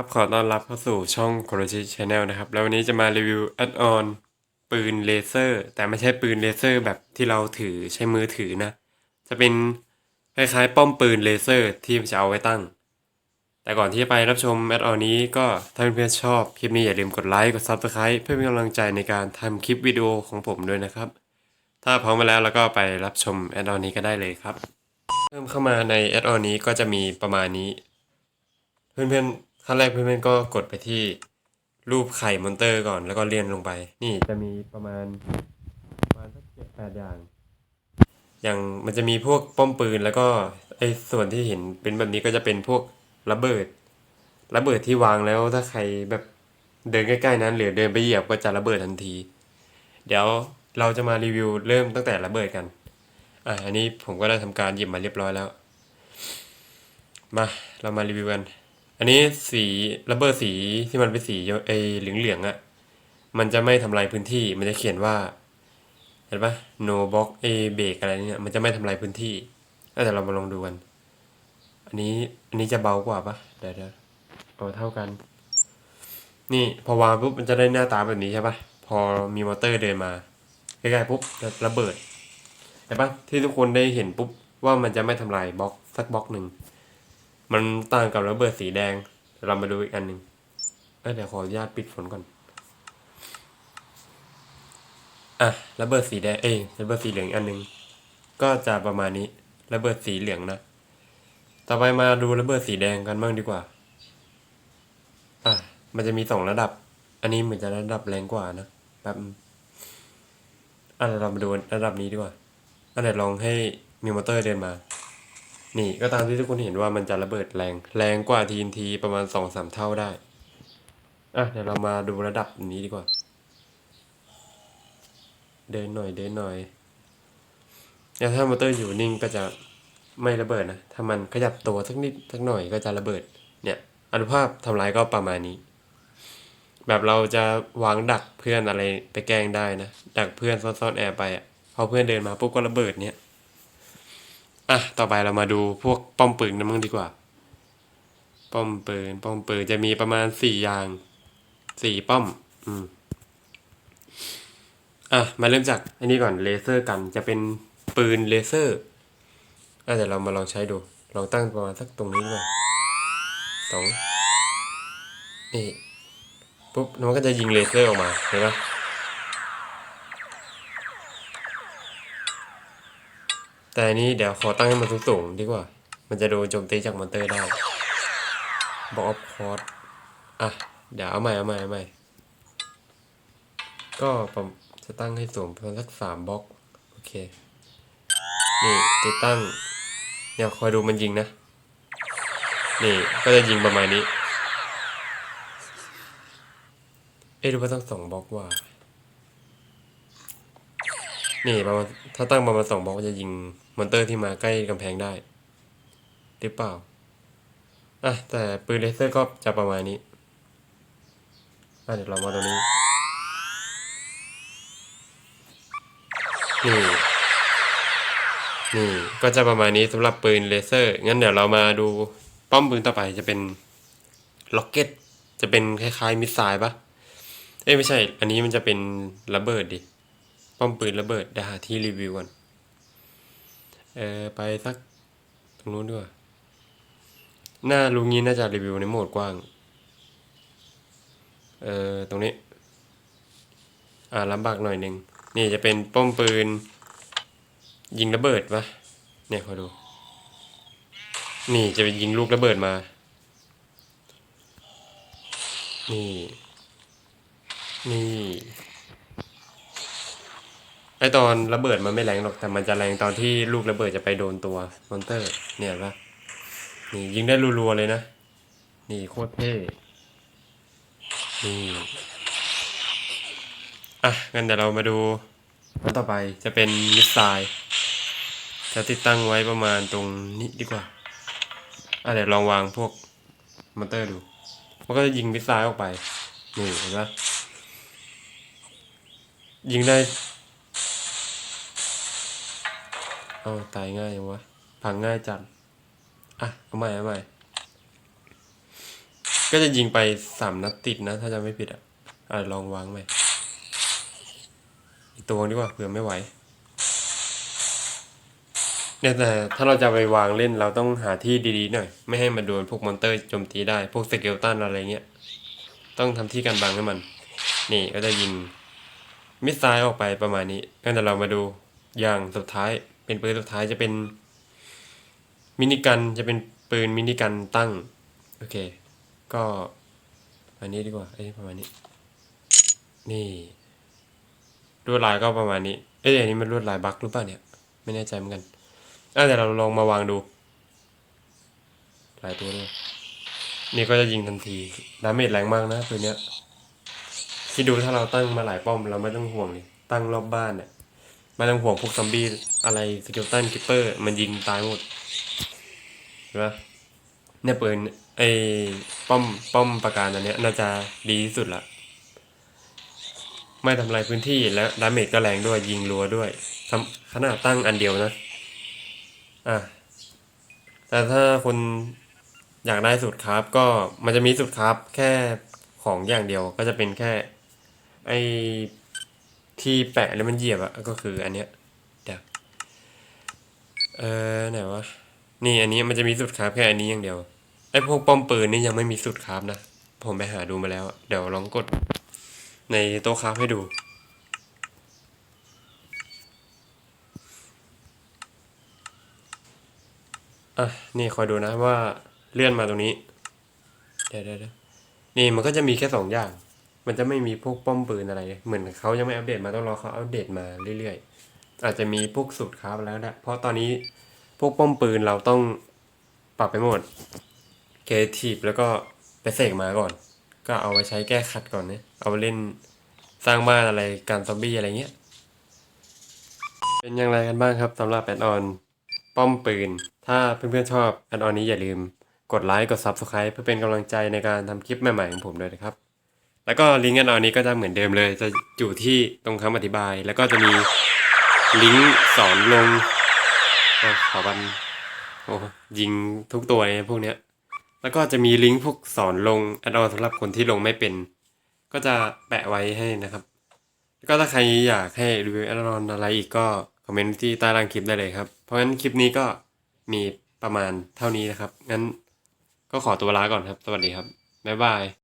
ครับ ขอต้อนรับเข้าสู่ช่อง c o r o c h i Channel นะครับ แล้ววันนี้จะมารีวิวแอดออนปืนเลเซอร์ แต่ไม่ใช่ปืนเลเซอร์แบบที่เราถือใช้มือถือนะ จะเป็นคล้ายๆป้อมปืนเลเซอร์ที่จะเอาไว้ตั้ง แต่ก่อนที่จะไปรับชมแอดออนนี้ก็ถ้าเพื่อนๆชอบคลิปนี้อย่าลืมกดไลค์ กด Subscribe เพื่อเป็นกำลังใจในการทำคลิปวิดีโอของผมด้วยนะครับ ถ้าพร้อมมาแล้วแล้วก็ไปรับชมแอดออนนี้ก็ได้เลยครับ เพิ่มเข้ามาในแอดออนนี้ก็จะมีประมาณนี้ เพื่อนๆ ขั้นแรกเพื่อนๆก็กดไปที่รูปไข่มอนเตอร์ก่อนแล้วก็เลื่อนลงไป นี่จะมีประมาณประมาณสักเจ็ดแปดอย่าง อย่างมันจะมีพวกป้อมปืนแล้วก็ไอ้ส่วนที่เห็นเป็นแบบนี้ก็จะเป็นพวกระเบิดระเบิดที่วางแล้วถ้าใครแบบเดินใกล้ๆนั้น หรือเดินไปเหยียบก็จะระเบิดทันที เดี๋ยวเราจะมารีวิวเริ่มตั้งแต่ระเบิดกันอะอันนี้ผมก็ได้ทำการหยิบมาเรียบร้อยแล้ว มาเรามารีวิวกัน อันนี้สีระเบิดสีที่มันเป็นสีไอเหลืองเหลืองๆอะ่ะ มันจะไม่ทำลายพื้นที่ มันจะเขียนว่าเห็นปะ no box a break อะไรเนี่ยมันจะไม่ทำลายพื้นที่แล้วแต่เรามาลองดูกัน อันนี้อันนี้จะเบากว่าปะเดี๋ยวเดี๋ยวเอาเท่ากัน นี่พอวางปุ๊บมันจะได้หน้าตาแบบนี้ใช่ปะพอมีมอเตอร์เดินมาใกล้ๆปุ๊บจะระเบิดเห็นปะที่ทุกคนได้เห็นปุ๊บว่ามันจะไม่ทำลายบล็อกสักบล็อกหนึ่ง มันต่างกับระเบิดสีแดง เรามาดูอีกอันหนึ่งเเดี๋ยวขออนุญาตปิดฝนก่อน อะระเบิดสีแดง เอ้ยระเบิดสีเหลืองอีกอันหนึ่งก็จะประมาณนี้ ระเบิดสีเหลืองนะ ต่อไปมาดูระเบิดสีแดงกันบ้างดีกว่า อะ มันจะมีสองระดับ อันนี้เหมือนจะระดับแรงกว่านะแบบอะเรามาดูระดับนี้ดีกว่าอันไหนลองให้มีมอเตอร์เดินมา นี่ก็ตามที่ทุกคนเห็นว่ามันจะระเบิดแรง แรงกว่า TNT ประมาณสองสามเท่าได้ อะเดี๋ยวเรามาดูระดับนี้ดีกว่า เดินหน่อยเดินหน่อยแล้วถ้ามอเตอร์อยู่นิ่งก็จะไม่ระเบิดนะ ถ้ามันขยับตัวสักนิดสักหน่อยก็จะระเบิด เนี่ยอนุภาพทำลายก็ประมาณนี้ แบบเราจะวางดักเพื่อนอะไรไปแกล้งได้นะ ดักเพื่อนซ่อนๆแอบไปอะพอเพื่อนเดินมาปุ๊บก็ระเบิดเนี่ย อะต่อไปเรามาดูพวกป้อมปืนกันบ้งดีกว่า ป้อมปืนป้อมปืนจะมีประมาณสี่อย่างสี่ป้อม อืมอะมาเริ่มจากอันนี้ก่อนเลเซอร์กันจะเป็นปืนเลเซอร์อะเดี๋ยวเรามาลองใช้ดูลองตั้งประมาณสักตรงนี้ด้วยสองนี่ปุ๊บมันก็จะยิงเลเซอร์ออกมาเห็นปะ แต่อันนี้เดี๋ยวขอตั้งให้มันสูงๆดีกว่า มันจะโดนโจมตีจากมอนเตอร์ได้บอกออฟคอร์สอะ เดี๋ยวเอาใหม่เอาใหม่เอาใหม่ก็ผมจะตั้งให้สูงประมาณสักสามบล็อกโอเค นี่ติดตั้ง เนี่ยคอยดูมันยิงนะ นี่ก็จะยิงประมาณนี้ เอ๊ะดูว่าตั้งสองบล็อกว่า นี่ประมาณถ้าตั้งประมาณสองบล็อกจะยิงมอนเตอร์ที่มาใกล้กำแพงได้ หรือเปล่า อะ แต่ปืนเลเซอร์ก็จะประมาณนี้ อะเดี๋ยวเรามาตรงนี้ นี่ นี่ ก็จะประมาณนี้สำหรับปืนเลเซอร์ งั้นเดี๋ยวเรามาดูป้อมปืนต่อไปจะเป็นล็อกเก็ต จะเป็นคล้ายๆมิสไซล์ปะเอ้ไม่ใช่ อันนี้มันจะเป็นระเบิดดิ ป้อมปืนระเบิดเดี๋ยวหาที่รีวิวก่อนเออไปสักตรงนู้นด้วยหน้าลุงนี้น่าจะรีวิวในโหมดกว้าง เออตรงนี้ อ่าลำบากหน่อยหนึ่งนี่จะเป็นป้อมปืน ยิงระเบิดปะเนี่ยขอดู นี่จะเป็นยิงลูกระเบิดมา นี่ นี่ ไอตอนระเบิดมันไม่แรงหรอกแต่มันจะแรงตอนที่ลูกระเบิดจะไปโดนตัวมอนเตอร์ เนี่ยปะนี่ยิงได้รัวๆเลยนะ นี่โคตรเท่นี่อะงั้นเดี๋ยวเรามาดูอันต่อไปจะเป็นมิสไซล์จะติดตั้งไว้ประมาณตรงนี้ดีกว่าอะเดี๋ยวลองวางพวกมอนเตอร์ดู มันก็จะยิงมิสไซล์ออกไป นี่เห็นปะยิงได้ เอาตายง่ายยังวะ พังง่ายจัด อะ เอาใหม่เอาใหม่ ก็จะยิงไปสามนัดติดนะ ถ้าจำไม่ผิดอะ อะ ลองวางไปอีกตัวดีกว่าเผื่อไม่ไหว เนี่ยแต่ถ้าเราจะไปวางเล่นเราต้องหาที่ดีๆหน่อย ไม่ให้มันโดนพวกมอนเตอร์โจมตีได้ พวกสเกลตันอะไรเงี้ย ต้องทำที่กันบังให้มัน นี่ก็จะยิงมิสไซล์ออกไปประมาณนี้งั้นเดี๋ยวเรามาดูอย่างสุดท้าย เป็นปืนสุดท้ายจะเป็นมินิกันจะเป็นปืนมินิกันตั้ง โอเค ก็อันนี้ดีกว่าเอ้ยประมาณนี้ นี่ลวดลายก็ประมาณนี้ เอ้ยอันนี้มันลวดลายบั๊กหรือเปล่าเนี่ย ไม่แน่ใจเหมือนกันอะแต่เราลองมาวางดู หลายตัวเลยนี่ก็จะยิงทันทีดาเมจแรงมากนะปืนเนี้ยคิดดูถ้าเราตั้งมาหลายป้อมเราไม่ต้องห่วงเลยตั้งรอบบ้านเนี่ย ไม่ต้องห่วงพวกซอมบี้อะไรสเกลตันคิปเปอร์ มันยิงตายหมดเห็นปะเนี่ยปืนไอ้ป้อมป้อมประการอันเนี้ยน่าจะดีที่สุดละไม่ทำลายพื้นที่และดาเมจก็แรงด้วยยิงรัวด้วยทำขนาดตั้งอันเดียวนะ อะ แต่ถ้าคนอยากได้สูตรคราฟก็มันจะมีสูตรคราฟแค่ของอย่างเดียวก็จะเป็นแค่ ไอ ที่แปะแล้วมันเหยียบอะก็คืออันเนี้ยเดี๋ยวเออไหนวะนี่อันนี้มันจะมีสูตรคราฟแค่อันนี้อย่างเดียวไอพวกป้อมปืนนี่ยังไม่มีสูตรคราฟนะผมไปหาดูมาแล้ว เดี๋ยวลองกด ในโต๊ะคราฟให้ดูอะนี่คอยดูนะว่าเลื่อนมาตรงนี้เดี๋ยวเดี๋ยวเดี๋ยวนี่มันก็จะมีแค่สองอย่าง มันจะไม่มีพวกป้อมปืนอะไร เหมือนเขายังไม่อัปเดตมาต้องรอเขาอัปเดตมาเรื่อยๆ อาจจะมีพวกสูตรคราฟแล้วนะเพราะตอนนี้พวกป้อมปืนเราต้องปรับไปหมดเคทีฟแล้วก็ไปเสกมาก่อน ก็เอาไว้ใช้แก้ขัดก่อนนะเอาไปเล่นสร้างบ้านอะไรการซอมบี้อะไรเงี้ย เป็นอย่างไรกันบ้างครับสำหรับแอดออนป้อมปืน ถ้าเพื่อนๆชอบแอดออนนี้อย่าลืม กดไลค์กด Subscribe เพื่อเป็นกำลังใจในการทำคลิปใหม่ๆของผมด้วยนะครับ แล้วก็ลิงก์อดออนนี้ก็จะเหมือนเดิมเลย จะอยู่ที่ตรงคำอธิบาย แล้วก็จะมีลิงก์สอนลงอขอบันโอ้ยิงทุกตัวเลยพวกเนี้ย แล้วก็จะมีลิงก์พวกสอนลงแอดออนสำหรับคนที่ลงไม่เป็น ก็จะแปะไว้ให้นะครับ แล้วก็ถ้าใครอยากให้รีวิวแอดออนอะไรอีกก็คอมเมนต์ที่ใต้ล่างคลิปได้เลยครับ เพราะงั้นคลิปนี้ก็มีประมาณเท่านี้นะครับ งั้นก็ขอตัวลาก่อนครับ สวัสดีครับ บ๊ายบาย